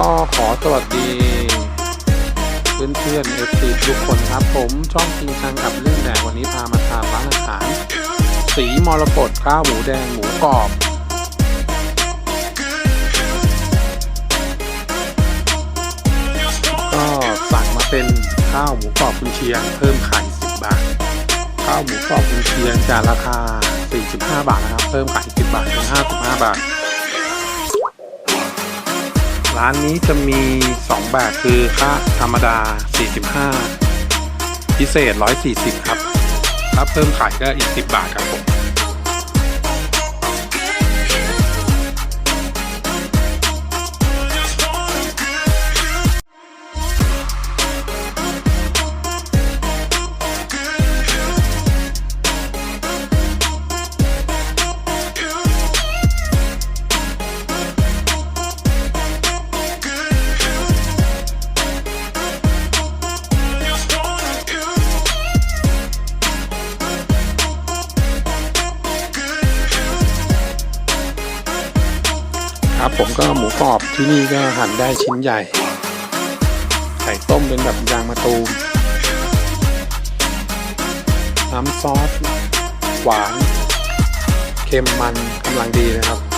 ก็ขอสวัสดี เพื่อนเพื่อนเอฟซีทุกคนครับผมช่องจริงชังกับเรื่องแดงวันนี้พามาทานร้านอาหารสีมรกตข้าวหมูแดงหมูกรอบ ก็สั่งมาเป็นข้าวหมูกรอบคุณเชียง เพิ่มไข่10 บาท ข้าวหมูกรอบคุณเชียงจากราคา 45 บาทนะครับ เพิ่มไข่10 บาทเป็น 55 บาท ร้านนี้จะมี 2 แบบคือค่าธรรมดา 45 พิเศษ 140 ครับ ถ้าเพิ่มขายก็อีก 10 บาทครับผม ครับ ผมก็หมูกรอบที่นี่ก็หั่นได้ชิ้นใหญ่ ไข่ต้มเป็นแบบยางมะตูม น้ำซอส หวาน เค็มมันกำลังดีนะครับครับ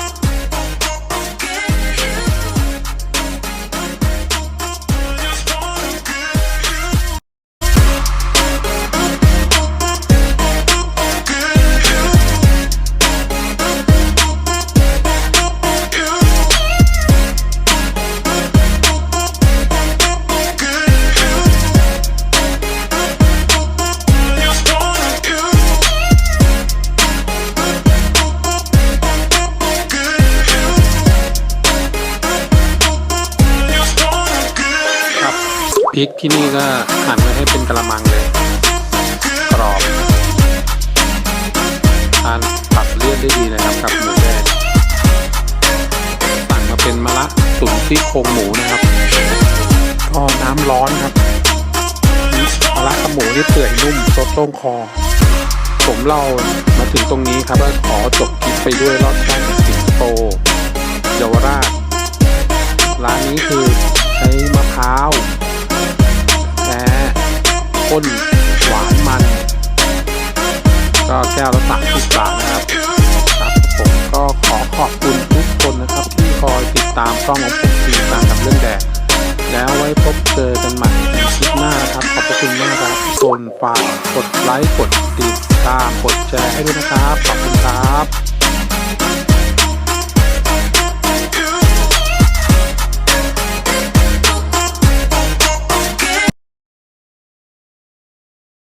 พริกที่นี่ก็หั่นไว้ให้เป็นกระมังเลย กรอบทานปรับเลือดได้ดีนะครับกับหมูแดงสั่งมาเป็นมะระตุ๋นซี่โครงหมูนะครับก็น้ำร้อนครับมะระกับหมูที่เปื่อยนุ่มซดต้งคอ ผมเล่ามาถึงตรงนี้ครับขอจบคลิปไปด้วยรอดช่องสิงโปร์เยาวราช ข้นหวานมัน ก็แก้วละสามสิบบาทนะครับครับผมก็ขอขอบคุณทุกคนนะครับ ที่คอยติดตามช่องของผมทีตามกับเรื่องแดดแล้วไว้พบเจอกันใหม่ในคลิปหน้านะครับขอบคุณมากครับทุกคนฝากกดไลค์กดติดตามกดแชร์ให้ด้วยนะครับขอบคุณครับ